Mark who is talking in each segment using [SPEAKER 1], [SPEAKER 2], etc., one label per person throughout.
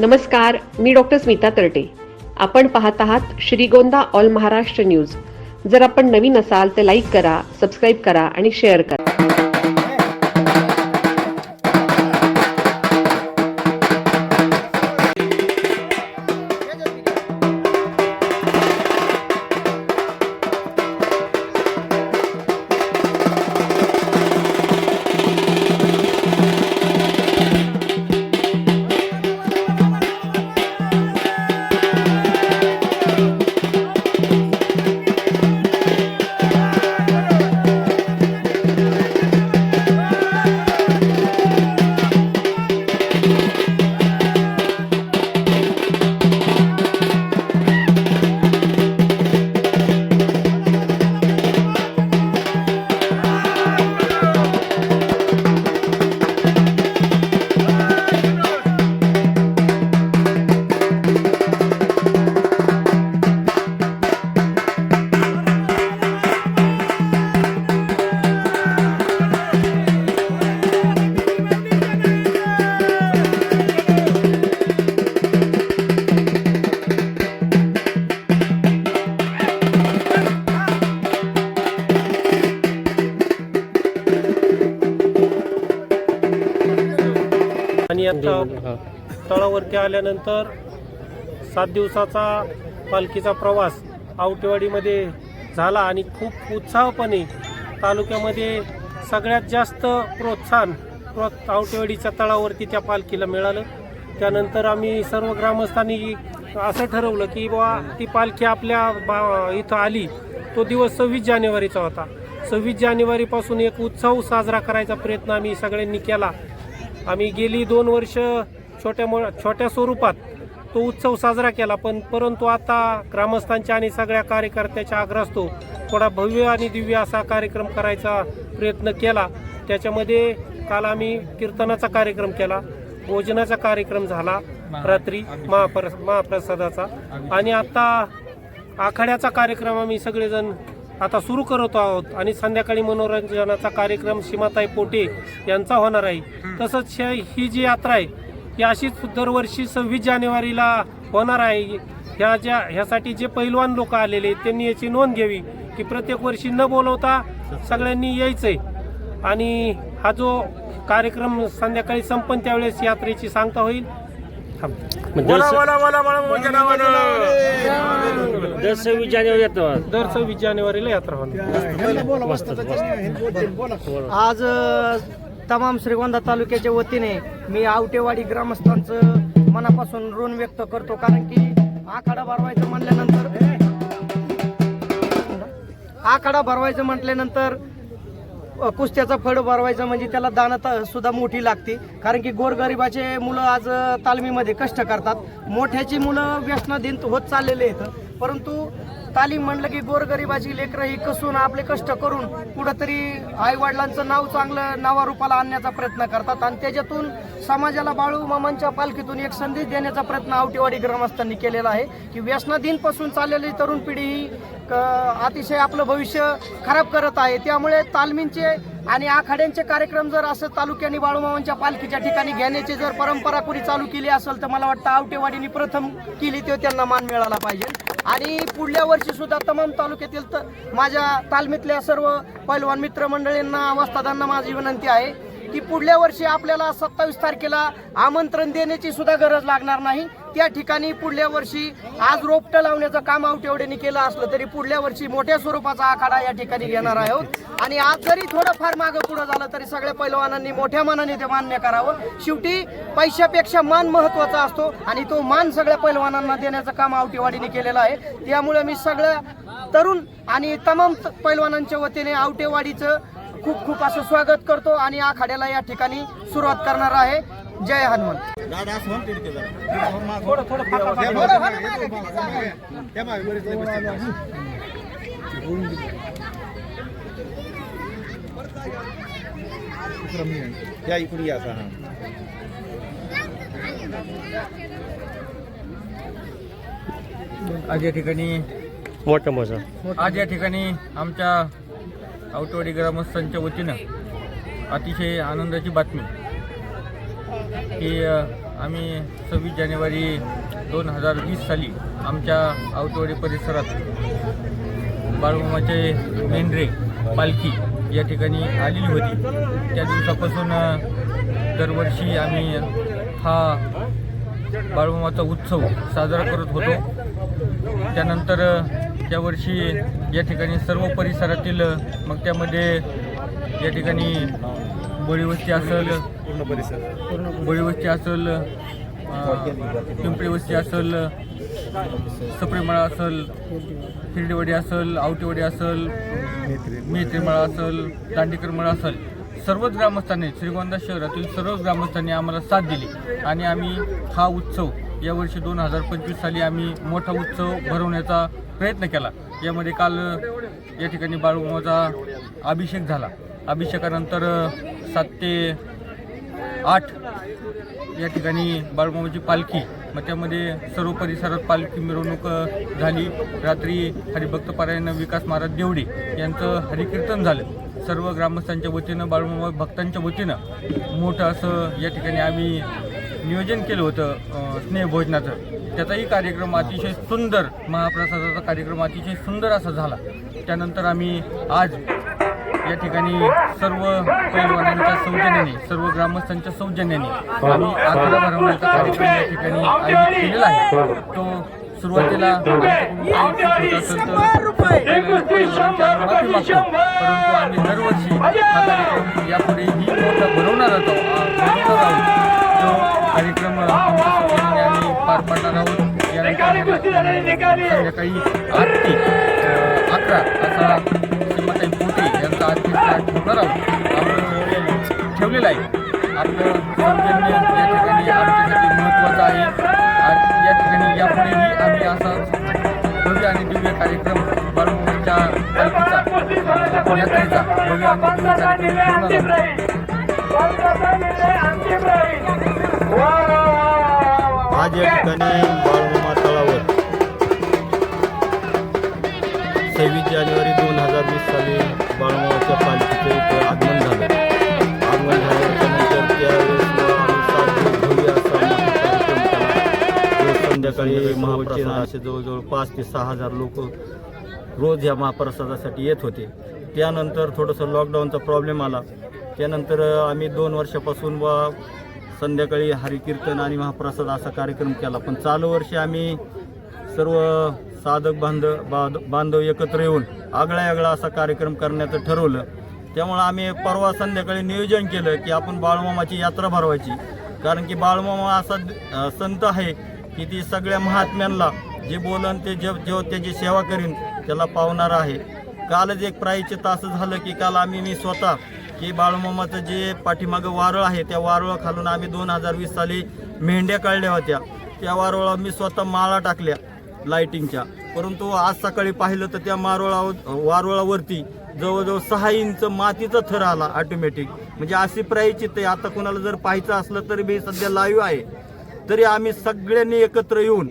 [SPEAKER 1] नमस्कार मी डॉक्टर स्मिता तरटे. आपण पाहत आहात श्रीगोंदा ऑल महाराष्ट्र न्यूज. जर आपण नवीन असाल तर लाईक करा सबस्क्राईब करा आणि शेअर करा.
[SPEAKER 2] तळावरती आल्यानंतर सात दिवसाचा पालखीचा प्रवास आवटेवाडीमध्ये झाला आणि खूप उत्साहपणे तालुक्यामध्ये सगळ्यात जास्त प्रोत्साहन प्रो आवटेवाडीच्या तळावरती त्या पालखीला मिळालं. त्यानंतर आम्ही सर्व ग्रामस्थांनी असं ठरवलं की बुवा ती पालखी आपल्या बा इथं आली. तो दिवस सव्वीस जानेवारीचा होता. सव्वीस जानेवारीपासून एक उत्सव साजरा करायचा प्रयत्न आम्ही सगळ्यांनी केला. आम्ही गेली दोन वर्ष छोट्या मो छोट्या स्वरूपात तो उत्सव साजरा केला पण परंतु आता ग्रामस्थांच्या आणि सगळ्या कार्यकर्त्याच्या आग्रहास्तव थोडा भव्य आणि दिव्य असा कार्यक्रम करायचा प्रयत्न केला. त्याच्यामध्ये काल आम्ही कीर्तनाचा कार्यक्रम केला भोजनाचा कार्यक्रम झाला रात्री महापर महाप्रसादाचा. आणि आता आखाड्याचा कार्यक्रम आम्ही सगळेजण आता सुरू करत आहोत आणि संध्याकाळी मनोरंजनाचा कार्यक्रम सीमाताई पोटे यांचा होणार आहे. तसंच ही जी यात्रा आहे ही अशीच दरवर्षी सव्वीस जानेवारीला होणार आहे. ह्या ज्या ह्यासाठी जे पैलवान लोक आलेले आहेत, त्यांनी याची नोंद घ्यावी की प्रत्येक वर्षी न बोलवता सगळ्यांनी यायचंय. आणि हा जो कार्यक्रम संध्याकाळी संपन त्यावेळेस यात्रेची सांगता होईल.
[SPEAKER 3] दर सव्वीस जानेवारी
[SPEAKER 2] दर सव्वीस जानेवारीला यात्रा होणार.
[SPEAKER 4] आज तमाम श्रीगोंदा तालुक्याच्या वतीने मी आवटेवाडी ग्रामस्थांचं मनापासून ऋण व्यक्त करतो कारण की आखाडा भरवायचं म्हटल्यानंतर आखाडा भरवायचं म्हटल्यानंतर कुस्त्याचा फड भरवायचं म्हणजे त्याला दाना सुद्धा मोठी लागते. कारण की गोरगरिबाचे मुलं आज तालमीमध्ये कष्ट करतात. मोठ्याची मुलं व्यसनाधीन होत चाललेले आहेत. परंतु तालीम म्हणलं की गोरगरिबाची लेकरं ही कसून आपले कष्ट करून कुठंतरी आईवडिलांचं नाव चांगलं नावारूपाला आणण्याचा प्रयत्न करतात. आणि त्याच्यातून समाजाला बाळू मामांच्या पालखीतून एक संधी देण्याचा प्रयत्न आवटेवाडी ग्रामस्थांनी केलेला आहे की व्यसनाधीनपासून चाललेली तरुण पिढी ही क- अतिशय आपलं भविष्य खराब करत आहे. त्यामुळे तालमींचे आणि आखाड्यांचे कार्यक्रम जर असं तालुक्याने बाळूमामांच्या पालखीच्या ठिकाणी घेण्याची जर परंपरा कुणी चालू केली असेल तर मला वाटतं आवटेवाडीने प्रथम केली तो त्यांना मान मिळाला पाहिजे. आणि पुढल्या वर्षी सुद्धा तमाम तालुक्यातील तर माझ्या तालमीतल्या सर्व पैलवान मित्रमंडळींना वस्तादांना माझी विनंती आहे. की पुढल्या वर्षी आपल्याला सत्तावीस तारखेला आमंत्रण देण्याची सुद्धा गरज लागणार नाही. त्या ठिकाणी पुढल्या वर्षी आज रोपटं लावण्याचं काम आवटेवड्याने केलं असलं तरी पुढल्या वर्षी मोठ्या स्वरूपाचा आखाडा या ठिकाणी घेणार आहोत. आणि आज जरी थोडंफार मागं पुढं झालं तरी सगळ्या पैलवानांनी मोठ्या मानाने ते मान्य करावं. शेवटी पैशापेक्षा मान महत्त्वाचा असतो आणि तो मान सगळ्या पैलवानांना देण्याचं काम आवटेवाडीने केलेलं आहे. त्यामुळे मी सगळ्या तरुण आणि तमाम पैलवानांच्या वतीने आवटेवाडीचं खूप खूप असं स्वागत करतो आणि आखाड्याला या ठिकाणी सुरुवात करणार आहे. जय हनुमान.
[SPEAKER 2] थोडं थोडं फाका फाका.
[SPEAKER 5] या इकडे या असा हा
[SPEAKER 6] आज या ठिकाणी आज या ठिकाणी आमच्या आवटवाडी ग्रामस्थांच्या वतीनं अतिशय आनंदाची बातमी. की आम्ही सव्वीस जानेवारी दोन हजार वीस साली आमच्या आवटवाडी परिसरात बाळूमामाचे मेंढरे पालखी या ठिकाणी आलेली होती. त्या दिवसापासून दरवर्षी आम्ही हा बाळूमामाचा उत्सव साजरा करत होतो. त्यानंतर अ, यावर्षी या ठिकाणी सर्व परिसरातील मग त्यामध्ये या ठिकाणी बळीवस्ती असेल बळीवस्ती असेल पिंपळी वस्ती असेल सप्रेमळा असेल हिरडेवाडी असेल आवटेवाडी असेल मेत्रीमळा असेल दांडेकर मळा असेल. सर्वच ग्रामस्थांनी श्रीगोंदा शहरातील सर्व ग्रामस्थांनी आम्हाला साथ दिली आणि आम्ही हा उत्सव यावर्षी दोन हजार पंचवीस साली आम्ही मोठा उत्सव भरवण्याचा प्रयत्न केला. यामध्ये काल या ठिकाणी बाळूमाचा अभिषेक झाला. अभिषेकानंतर सात ते आठ या ठिकाणी बाळूमामाची पालखी मग त्यामध्ये सर्व परिसरात पालखी मिरवणूक झाली. रात्री हरिभक्तपारायण विकास महाराज देवडे यांचं हरिकीर्तन झालं. सर्व ग्रामस्थांच्या वतीनं बाळूमामा भक्तांच्या वतीनं मोठं असं या ठिकाणी आम्ही नियोजन केलं होतं स्नेहभोजनाचं त्याचाही कार्यक्रम अतिशय सुंदर महाप्रसादाचा कार्यक्रम अतिशय सुंदर असा झाला. त्यानंतर आम्ही आज या ठिकाणी सर्व पैलवानांच्या सौजन्याने सर्व ग्रामस्थांच्या सौजन्याने आम्ही आखाडा भरवण्याचा कार्यक्रम या ठिकाणी आयोजित केलेला आहे. तो सुरुवातीला माफी मागतो परंतु आम्ही दरवर्षी हा कार्यक्रम यापुढेही भरवणार आहोत. संध्याकाळी आठ ते अकरा असा सीमाताई पोटे यांचा आर्थिक कार्ड होणार आहोत आपण ठेवलेलं आहे. आपलं सौजन्य या ठिकाणी आमच्यासाठी महत्त्वाचं आहे. आणि या ठिकाणी यापुढेही आम्ही असा भव्य आणि दिव्य कार्यक्रम बाळूमामाच्या पालखीचा यात्रेचा भव्य आणि दिव्य कार्यक्रम ठेवणार आहोत.
[SPEAKER 5] आज या ठिकाणी सव्वीस जानेवारी दोन हजार वीस साली बाळमावाच्या पालखीचं एक आगमन झालं. आगमन झाल्यानंतर त्यावेळेस आम्ही सात दिवस असा कार्यक्रम केला. रोज संध्याकाळी महाप्रसाद असे जवळजवळ पाच ते सहा हजार लोक रोज ह्या महाप्रसादासाठी येत होते. त्यानंतर थोडंसं लॉकडाऊनचा प्रॉब्लेम आला. त्यानंतर आम्ही दोन वर्षापासून व संध्याकाळी हरिकीर्तन आणि महाप्रसाद असा कार्यक्रम केला. पण चालू वर्षी आम्ही सर्व साधक बांध बांध बांधव एकत्र येऊन आगळा आगळा असा कार्यक्रम करण्याचं ठरवलं. त्यामुळं आम्ही परवा संध्याकाळी नियोजन केलं की आपण बाळमामाची यात्रा भरवायची. कारण की बाळमामा असा संत आहे की ती सगळ्या महात्म्यांना जे बोलन ते जे जेव्हा त्याची सेवा करीन त्याला पावणार आहे. कालच एक प्रायचित असं झालं की काल आम्ही मी स्वतः की बाळूमामाचं जे पाठीमागं वारळ आहे त्या वारुळाखालून खालून आम्ही दोन हजार वीस साली मेंढ्या काढल्या होत्या. त्या वारुळा मी स्वतः माळा टाकल्या. लाईटिंगच्या परंतु आज सकाळी पाहिलं तर त्या मारोळा वारोळावरती जवळजवळ सहा इंच मातीचा थर आला ऑटोमॅटिक म्हणजे अशी प्रायचित आहे आता कोणाला जर पाहायचं असलं तरी मी सध्या लाईव्ह आहे. तरी आम्ही सगळ्यांनी एकत्र येऊन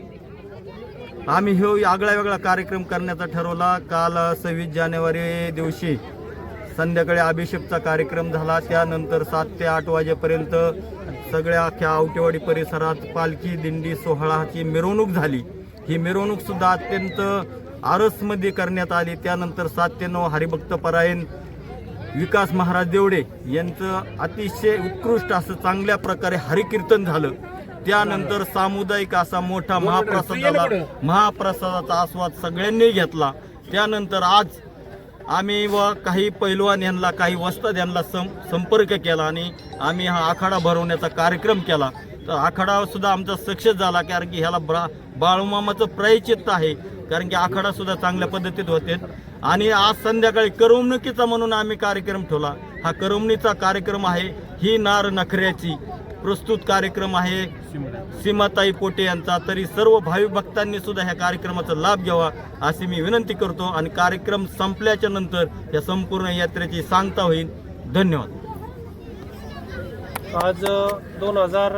[SPEAKER 5] आम्ही हे आगळा वेगळा कार्यक्रम करण्याचा ठरवला. काल सव्वीस जानेवारी दिवशी संध्याकाळी अभिषेकचा कार्यक्रम झाला. त्यानंतर सात ते आठ वाजेपर्यंत सगळ्या अख्ख्या आवटेवाडी परिसरात पालखी दिंडी सोहळाची मिरवणूक झाली. ही मिरवणूक सुद्धा अत्यंत आरसमध्ये करण्यात आली. त्यानंतर सात ते नऊ हरिभक्त परायण विकास महाराज देवडे यांचं अतिशय उत्कृष्ट असं चांगल्या प्रकारे हरिकीर्तन झालं. त्यानंतर सामुदायिक असा मोठा महाप्रसाद झाला महाप्रसादाचा आस्वाद सगळ्यांनी घेतला. त्यानंतर आज आम्ही व काही पैलवान यांना काही वस्ताद यांना सं संपर्क केला आणि आम्ही हा आखाडा भरवण्याचा कार्यक्रम केला. तर आखाडा सुद्धा आमचा सक्सेस झाला कारण की ह्याला ब्रा बाळूमामाचं प्रायचित्त आहे. कारण की आखाडा सुद्धा चांगल्या पद्धतीत होते. आणि आज संध्याकाळी करमणुकीचा म्हणून आम्ही कार्यक्रम ठेवला. हा करमणीचा कार्यक्रम आहे ही नार नखऱ्याची प्रस्तुत कार्यक्रम आहे. सीमाताई पोटे यांचा तरी सर्व भावी भक्तांनी सुद्धा ह्या कार्यक्रमाचा लाभ घ्यावा अशी मी विनंती करतो. आणि कार्यक्रम संपल्याच्या नंतर या संपूर्ण यात्रेची सांगता होईल. धन्यवाद.
[SPEAKER 2] आज दोन हजार